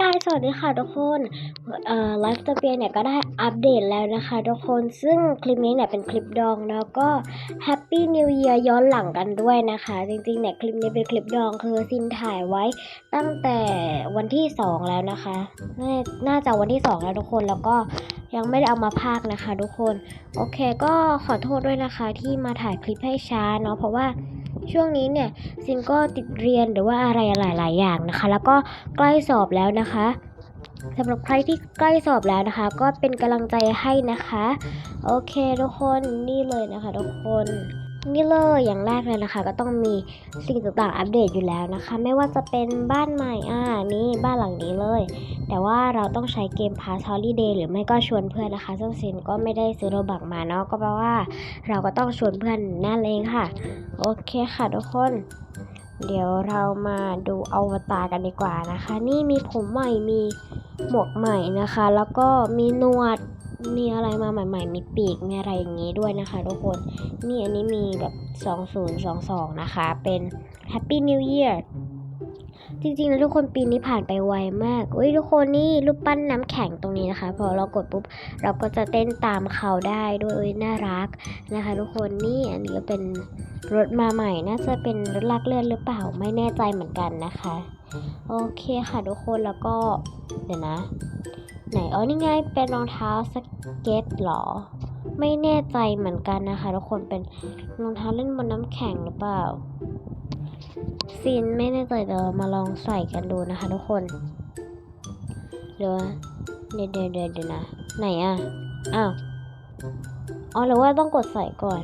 กายสวัสดีค่ะทุกคนเอ่อไลฟ์สเปียเนี่ยก็ได้อัปเดตแล้วนะคะทุกคนซึ่งคลิปนี้เนี่ยเป็นคลิปดองแล้วก็แฮปปี้นิว e ย r ย้อนหลังกันด้วยนะคะ จริงๆเนี่ยคลิปนี้เป็นคลิปดองคือซินถ่ายไว้ตั้งแต่วันที่ 2 แล้วนะคะ น่าจะวันที่ 2 แล้วทุกคนแล้วก็ยังไม่ได้เอามาพากนะคะ ทุกคน โอเคก็ขอโทษด้วยนะคะที่มาถ่ายคลิปให้ช้าเนาะเพราะว่า ช่วงนี้เนี่ยซินก็ติดเรียนหรือว่าอะไรหลาย ๆ อย่างนะคะ แล้วก็ใกล้สอบแล้วนะคะสำหรับใครที่ใกล้สอบแล้วนะคะ ก็เป็นกำลังใจให้นะคะ โอเคทุกคนนี่เลยนะคะทุกคน นี่เลยอย่างแรกเลยนะคะ ก็ต้องมีสิ่งต่างๆอัปเดตอยู่แล้วนะคะ ไม่ว่าจะเป็นบ้านใหม่อ่านี่บ้านหลังนี้เลย แต่ว่าเราต้องใช้เกม Pass Holiday หรือไม่ก็ชวนเพื่อนนะคะ ซึ่งเซนก็ไม่ได้ซื้อโรบักมาเนาะก็แปลว่า เราก็ต้องชวนเพื่อนนั่นเองค่ะ โอเคค่ะทุกคน เดี๋ยวเรามาดูอวตารกันดีกว่านะคะ นี่มีผมใหม่มีหมวกใหม่นะคะ แล้วก็มีหนวด มีอะไรมาใหม่ๆ มีปีก มีอะไรอย่างนี้ด้วยนะคะทุกคน นี่อันนี้มีแบบ 2022 นะคะ เป็น Happy New Year จริงๆ แล้วทุกคนปีนี้ผ่านไปไวมากอุ้ยทุกคนนี่รูปปั้นน้ำแข็งตรงนี้นะคะ พอเรากดปุ๊บ เราก็จะเต้นตามเขาได้ด้วยอุ๊ยน่ารักนะคะ ทุกคนนี่อันนี้ก็เป็นรถมาใหม่ น่าจะเป็นรถลากเลื่อนหรือเปล่าไม่แน่ใจเหมือนกันนะคะ โอเคค่ะทุกคนแล้วก็เดี๋ยวนะ ไหนอ๋อนี่ไงเป็นรองเท้าสเก็ตเหรอ ไม่แน่ใจเหมือนกันนะคะทุกคนเป็นรองเท้าเล่นบนน้ำแข็งหรือเปล่าซินไม่แน่ใจเดี๋ยวเรามาลองใส่กันดูนะคะทุกคนเดี๋ยวเดี๋ยวเดี๋ยวเดี๋ยวเดี๋ยวนะ ไหนอะอ้าวอ๋อหรือว่าต้องกดใส่ก่อน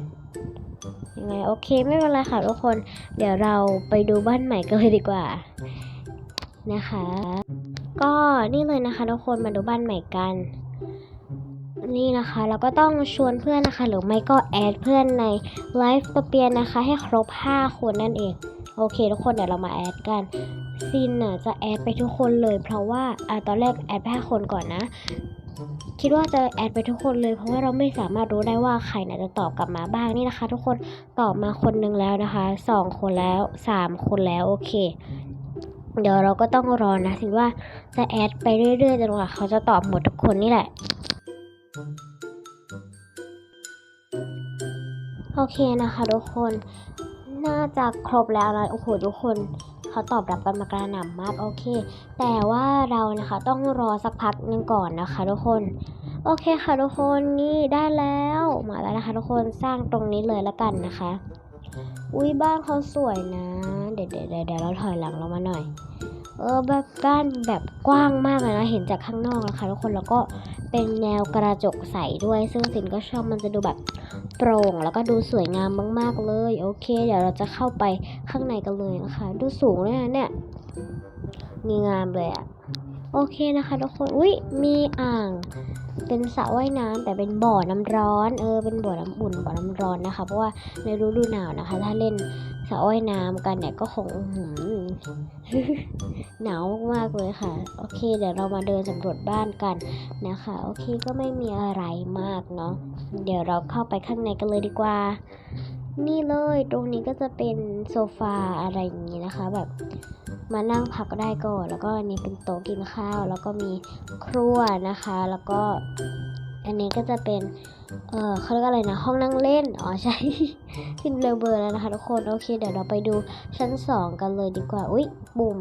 ยังไงโอเคไม่เป็นไรค่ะทุกคน เดี๋ยวเราไปดูบ้านใหม่กันเลยดีกว่านะคะ ก็นี่เลยนะคะทุกคนมาดูบ้านใหม่กัน นี่นะคะเราก็ต้องชวนเพื่อนนะคะ หรือไม่ก็แอดเพื่อนในไลฟ์สเปียนนะคะ ให้ครบ 5 คนนั่นเอง โอเค ทุกคนเดี๋ยวเรามาแอดกันซินน่ะจะแอดไปทุกคนเลย เพราะว่าอ่าตอนแรกแอดไปห้าคนก่อนนะ คิดว่าจะแอดไปทุกคนเลย เพราะว่าเราไม่สามารถรู้ได้ว่าใครน่ะจะตอบกลับมาบ้างนี่นะคะ ทุกคนตอบมาคนนึงแล้วนะคะสองคนแล้วสามคนแล้วโอเค เดี๋ยวเราก็ต้องรอนะสิว่าจะแอดไปเรื่อยๆจนกว่าเขาจะตอบหมดทุกคนนี่แหละ โอเคนะคะทุกคน น่าจะครบแล้วนะโอ้โหทุกคนเขาตอบรับกันมากระหน่ำมากโอเค แต่ว่าเรานะคะต้องรอสักพักนึงก่อนนะคะทุกคนโอเคค่ะทุกคนนี่ได้แล้วมาแล้วนะคะทุกคนสร้างตรงนี้เลยแล้วกันนะคะ อุ้ยบ้านเขาสวยนะ เดี๋ยวเดี๋ยวเดี๋ยวเราถอยหลังลงมาหน่อย เออแบบบ้านแบบกว้างมากเลยนะ เห็นจากข้างนอกนะคะทุกคนแล้วก็เป็นแนวกระจกใสด้วย ซึ่งสินก็ชอบมันจะดูแบบโปร่งแล้วก็ดูสวยงามมากๆเลย โอเค เดี๋ยวเราจะเข้าไปข้างในกันเลยนะคะ ดูสูงเลยนะเนี่ย มีงามเลยอะ โอเคนะคะทุกคนอุ้ยมีอ่าง เป็นสระว่ายน้ำแต่เป็นบ่อน้ำร้อน เออ เป็นบ่อน้ำอุ่นบ่อน้ำร้อนนะคะ เพราะว่าในฤดูหนาวนะคะ ถ้าเล่นสระว่ายน้ำกันเนี่ยก็คงหือหนาวมากๆเลยค่ะ โอเค เดี๋ยวเรามาเดินสำรวจบ้านกันนะคะ โอเคก็ไม่มีอะไรมากเนาะเดี๋ยวเราเข้าไปข้างในกันเลยดีกว่า นี่เลยตรงนี้ก็จะเป็นโซฟาอะไรอย่างนี้นะคะ แบบมานั่งพักได้ก่อนแล้วก็อันนี้เป็นโต๊ะกินข้าว แล้วก็มีครัวนะคะ แล้วก็อันนี้ก็จะเป็น เออเขาเรียกอะไรนะ ห้องนั่งเล่น อ๋อใช่ขึ้นเบลอเบอร์แล้วนะคะทุกคน โอเค เดี๋ยวเราไปดูชั้นสองกันเลยดีกว่า อุ๊ย ปุ่ม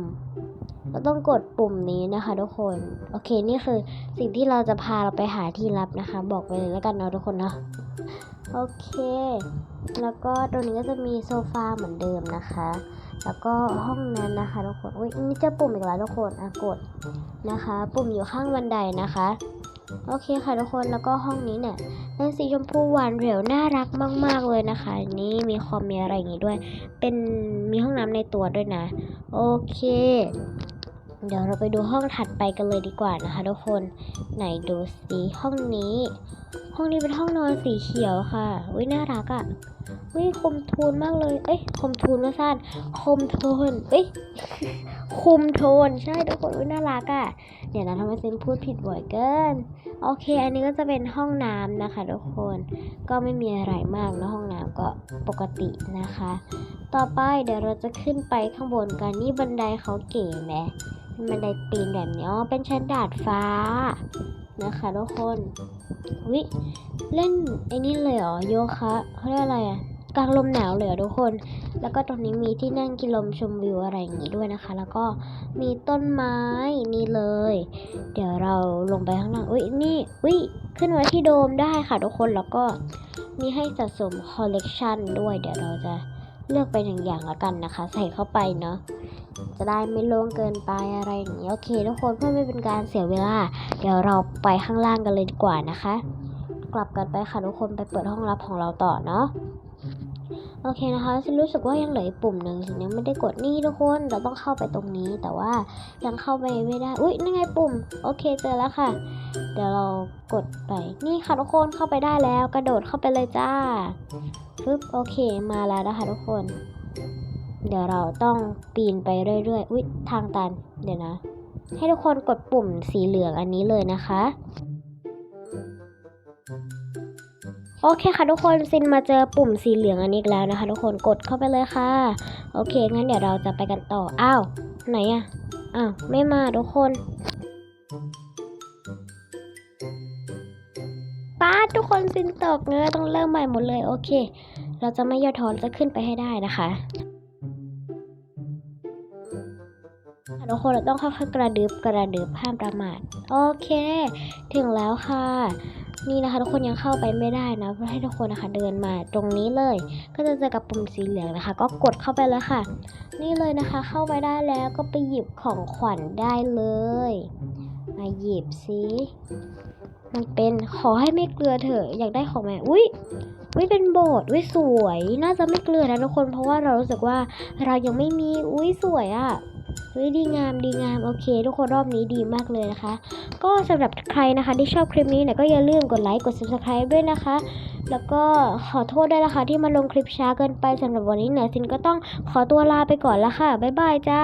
เราต้องกดปุ่มนี้นะคะทุกคน โอเค นี่คือสิ่งที่เราจะพาเราไปหาที่ลับนะคะ บอกไปเลยแล้วกันเนาะทุกคนเนาะ โอเค แล้วก็ตรงนี้ก็จะมีโซฟาเหมือนเดิมนะคะ แล้วก็ห้องนั้นนะคะทุกคน อุ้ยนี่จะปุ่มอีกแล้วทุกคนอะกดนะคะ ปุ่มอยู่ข้างบันไดนะคะ โอเคค่ะทุกคน แล้วก็ห้องนี้เนี่ยเป็นสีชมพูหวานเหลวน่ารักมาก ๆเลยนะคะ นี่มีคอมมีอะไรอย่างงี้ด้วย เป็นมีห้องน้ำในตัวด้วยนะ โอเค เดี๋ยวเราไปดูห้องถัดไปกันเลยดีกว่านะคะทุกคน ไหนดูสิห้องนี้ ห้องนี้เป็นห้องนอนสีเขียวค่ะอุ้ยน่ารักอะ่ะอุ้ยคมทูนมากเลย เอ้ยคมทูนว่าสั้นคมโทนเอ้ยคุมโทนใช่ทุกคนอุ้ยน่ารักอะ่ะเดี๋ยวนะทำไมเซนพูดผิดบ่อยเกิน โอเค อันนี้ก็จะเป็นห้องน้ำนะคะทุกคน ก็ไม่มีอะไรมากนะห้องน้ำก็ปกตินะคะ ต่อไปเดี๋ยวเราจะขึ้นไปข้างบนกันนี่บันไดเขาเก๋ไหมบันไดปีนแบบนี้อ๋อเป็นชั้นดาดฟ้านะคะทุกคนวิเล่นไอ้นี่เลยเหรอโยคะเขาเรียกอะไรอะ กลางลมหนาวเลยเหรอทุกคน แล้วก็ตรงนี้มีที่นั่งกินลมชมวิวอะไรอย่างงี้ด้วยนะคะ แล้วก็มีต้นไม้นี่เลย เดี๋ยวเราลงไปข้างล่างอุ้ยนี่อุ้ยขึ้นมาที่โดมได้ค่ะทุกคนแล้วก็มีให้สะสมคอลเลกชันด้วย เดี๋ยวเราจะเลือกไปหนึ่งอย่างละกันนะคะ ใส่เข้าไปเนาะจะได้ไม่โล่งเกินไปอะไรอย่างนี้โอเคทุกคนเพื่อไม่เป็นการเสียเวลา เดี๋ยวเราไปข้างล่างกันเลยดีกว่านะคะ กลับกันไปค่ะทุกคนไปเปิดห้องลับของเราต่อเนาะ โอเคนะคะฉันรู้สึกว่ายังเหลือปุ่มหนึ่งฉันยังไม่ได้กดนี่ทุกคน เราต้องเข้าไปตรงนี้ แต่ว่ายังเข้าไปไม่ได้ อุ้ยนี่ไงปุ่ม โอเคเจอแล้วค่ะ เดี๋ยวเรากดไป นี่ค่ะทุกคนเข้าไปได้แล้ว กระโดดเข้าไปเลยจ้าปึ๊บโอเคมาแล้วนะคะทุกคน เดี๋ยวเราต้องปีนไปเรื่อยๆ อุ้ยทางตัน เดี๋ยวนะ ให้ทุกคนกดปุ่มสีเหลืองอันนี้เลยนะคะ โอเคค่ะทุกคนซินมาเจอปุ่มสีเหลืองอันนี้แล้วนะคะ ทุกคนกดเข้าไปเลยค่ะ โอเค งั้นเดี๋ยวเราจะไปกันต่อ อ้าว ไหนอะอ้าว ไม่มาทุกคนป้าทุกคนซินตกเนื้อต้องเริ่มใหม่หมดเลย โอเค เราจะไม่ย่อท้อนจะขึ้นไปให้ได้นะคะค่ะทุกคนเราต้องค่อยๆกระดึบกระดึบห้ามประมาท โอเค ถึงแล้วค่ะ นี่นะคะทุกคนยังเข้าไปไม่ได้นะเพื่อให้ทุกคนนะคะเดินมาตรงนี้เลย ก็จะเจอกับปุ่มสีเหลืองนะคะ ก็กดเข้าไปเลยค่ะ นี่เลยนะคะ เข้าไปได้แล้วก็ไปหยิบของขวัญได้เลยมาหยิบสิมันเป็นขอให้ไม่เกลือเถอะอยากได้ของแม่อุ้ยอุ้ยเป็นโบสถ์อุ้ยสวย น่าจะไม่เกลือนะทุกคน เพราะว่าเรารู้สึกว่าเรายังไม่มีอุ้ยสวยอะ่ะ เฮ้ยดีงามดีงามโอเค ทุกคนรอบนี้ดีมากเลยนะคะ ก็สำหรับใครนะคะที่ชอบคลิปนี้เนี่ยก็อย่าลืมกดไลค์กด subscribe ด้วยนะคะ แล้วก็ขอโทษด้วยนะคะที่มาลงคลิปช้าเกินไปสำหรับวันนี้เนี่ยซินก็ต้องขอตัวลาไปก่อนละค่ะบ๊ายบายจ้า